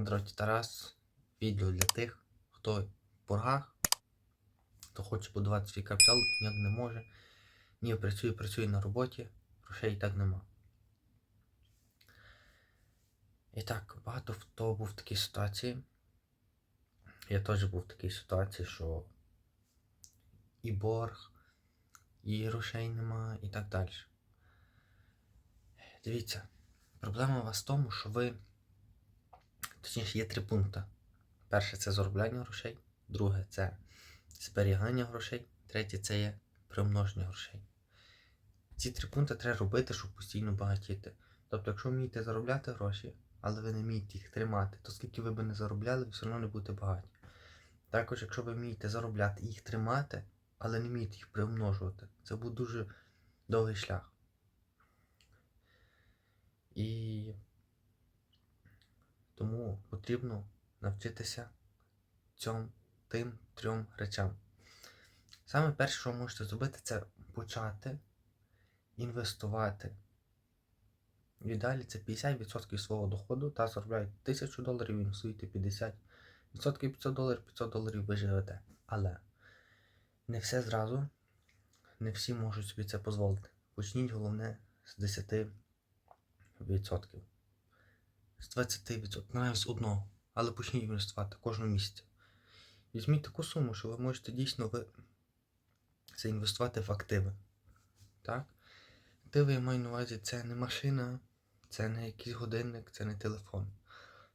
На дроті Тарас. Відео для тих, хто в боргах, хто хоче будувати свій капітал, ніяк не може. Ні, працює, працює на роботі, грошей і так нема. І так, багато хто був в такій ситуації. Я теж був в такій ситуації, що і борг, і грошей нема, і так далі. Дивіться, проблема у вас в тому, що ви. Точніше, є три пункти. Перше це заробляння грошей, друге це зберігання грошей, третє це є примноження грошей. Ці три пункти треба робити, щоб постійно багатіти. Тобто, якщо вмієте заробляти гроші, але ви не вмієте їх тримати, то скільки ви би не заробляли, ви все одно не будете багаті. Також, якщо ви вмієте заробляти і їх тримати, але не вмієте їх примножувати, це буде дуже довгий шлях. І тому потрібно навчитися цьому тим трьом речам. Саме перше, що ви можете зробити, це почати інвестувати. І це 50% свого доходу та заробляєте 1000 доларів, інвестуєте 50%, 500 доларів, 500 доларів ви живете. Але не все зразу, не всі можуть собі це дозволити. Почніть головне з 10%. З 20%, навіть з одного. Але почніть інвестувати кожного місяця. Візьміть таку суму, що ви можете дійсно ви... це інвестувати в активи. Так? Активи я маю на увазі, це не машина, це не якийсь годинник, це не телефон.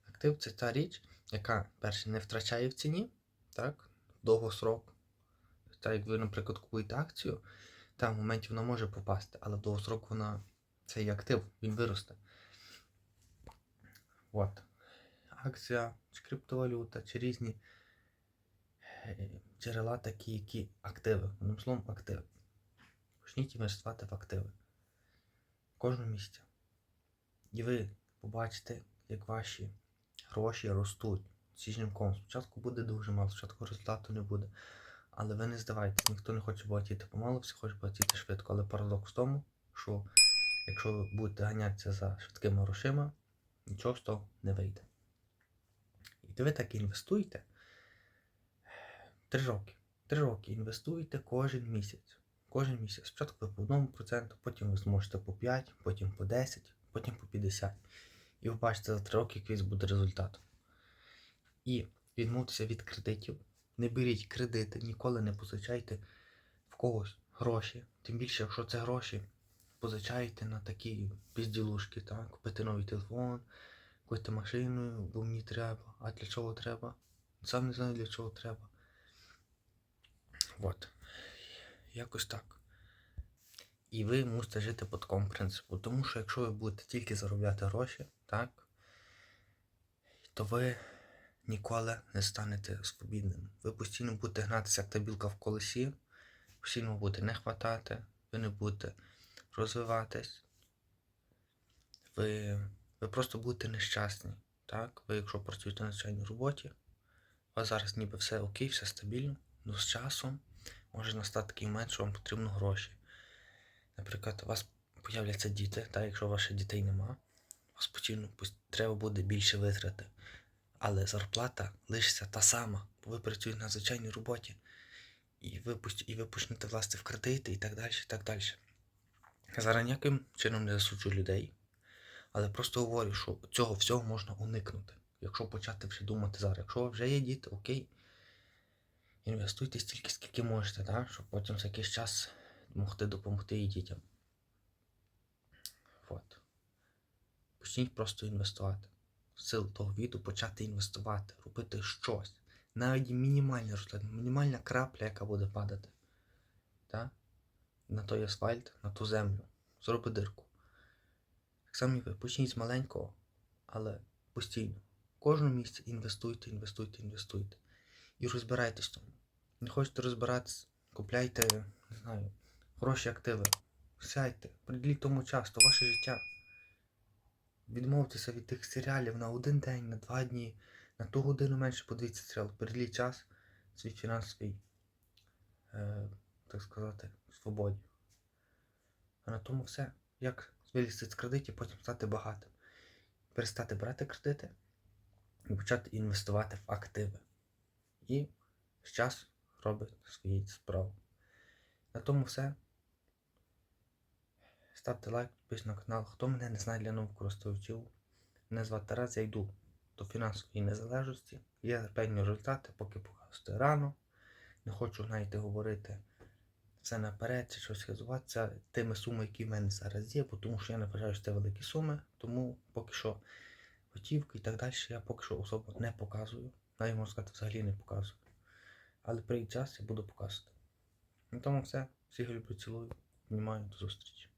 Актив це та річ, яка, перше, не втрачає в ціні, так, довгосрок. Так як ви, наприклад, купуєте акцію, там в моменті вона може попасти, але в довгосрок вона це є актив, він виросте. От. Акція, чи криптовалюта, чи різні е, джерела такі, які активи. Одним словом, активи. Почніть інвестувати в активи. Кожного місяця. І ви побачите, як ваші гроші ростуть сіжняком. Спочатку буде дуже мало, спочатку результату не буде. Але ви не здавайтесь, ніхто не хоче багатіти помалу, всі хочуть багатіти швидко. Але парадокс в тому, що якщо ви будете ганятися за швидкими грошима, нічого з того не вийде. І ви так інвестуєте. Три роки. Три роки інвестуєте кожен місяць. Кожен місяць. Спочатку ви по 1%, потім ви зможете по 5, потім по 10, потім по 50. І ви бачите за 3 роки, якийсь буде результат. І відмовтеся від кредитів. Не беріть кредити, ніколи не позичайте в когось гроші. Тим більше, якщо це гроші, позичаєте на такі пізділушки, так? купити новий телефон, купити машину, бо мені треба. А для чого треба? Сам не знаю для чого треба. От. Якось так. І ви мусите жити по такому принципу. Тому що якщо ви будете тільки заробляти гроші, так, то ви ніколи не станете свобідним. Ви постійно будете гнатися, як та білка в колесі, постійно будете не хватати, ви не будете розвиватись. Ви, ви просто будете нещасні. Так? Ви, якщо працюєте на звичайній роботі, у вас зараз ніби все окей, все стабільно, але з часом може настати такий момент, що вам потрібно гроші. Наприклад, у вас появляться діти, та якщо ваших дітей нема, у вас пос- треба буде більше витрати. Але зарплата лишиться та сама, бо ви працюєте на звичайній роботі. І ви, і ви почнете власти в кредити і так далі, і так далі. Зараз ніяким чином не засуджую людей, але просто говорю, що цього всього можна уникнути. Якщо почати вже думати зараз. Якщо вас вже є діти, окей. Інвестуйте стільки, скільки можете, так? щоб потім за якийсь час могти допомогти і дітям. От. Почніть просто інвестувати. В силу того віду почати інвестувати, робити щось. Навіть мінімальний розгляд, мінімальна крапля, яка буде падати. Так? На той асфальт, на ту землю. Зроби дирку. Так само і ви. Почніть з маленького, але постійно. Кожного місця інвестуйте, інвестуйте, інвестуйте. І розбирайтесь тому. Не хочете розбиратись, купляйте, не знаю, хороші активи. Сядьте, приділіть тому час, то ваше життя. Відмовтеся від тих серіалів на один день, на два дні, на ту годину менше подивіться серіал. Приділіть час свій фінансовій, е, так сказати, свободі. А на тому все. Як вилізти з кредитів, потім стати багатим. Перестати брати кредити і почати інвестувати в активи. І з час робить свої справи. На тому все. Ставте лайк, підписуйтесь на канал. Хто мене не знає для нових користувачів, мене звати Тарас, я йду до фінансової незалежності. Є певні результати, поки показувати рано. Не хочу навіть говорити це наперед чи щось розвиватися тими сумами, які в мене зараз є, бо тому що я не вважаю, що це великі суми, тому поки що готівки і так далі я поки що особо не показую. Навіть можна сказати, взагалі не показую. Але прийде час я буду показувати. На тому все. Всіх люблю, цілую. Внімаю, до зустрічі.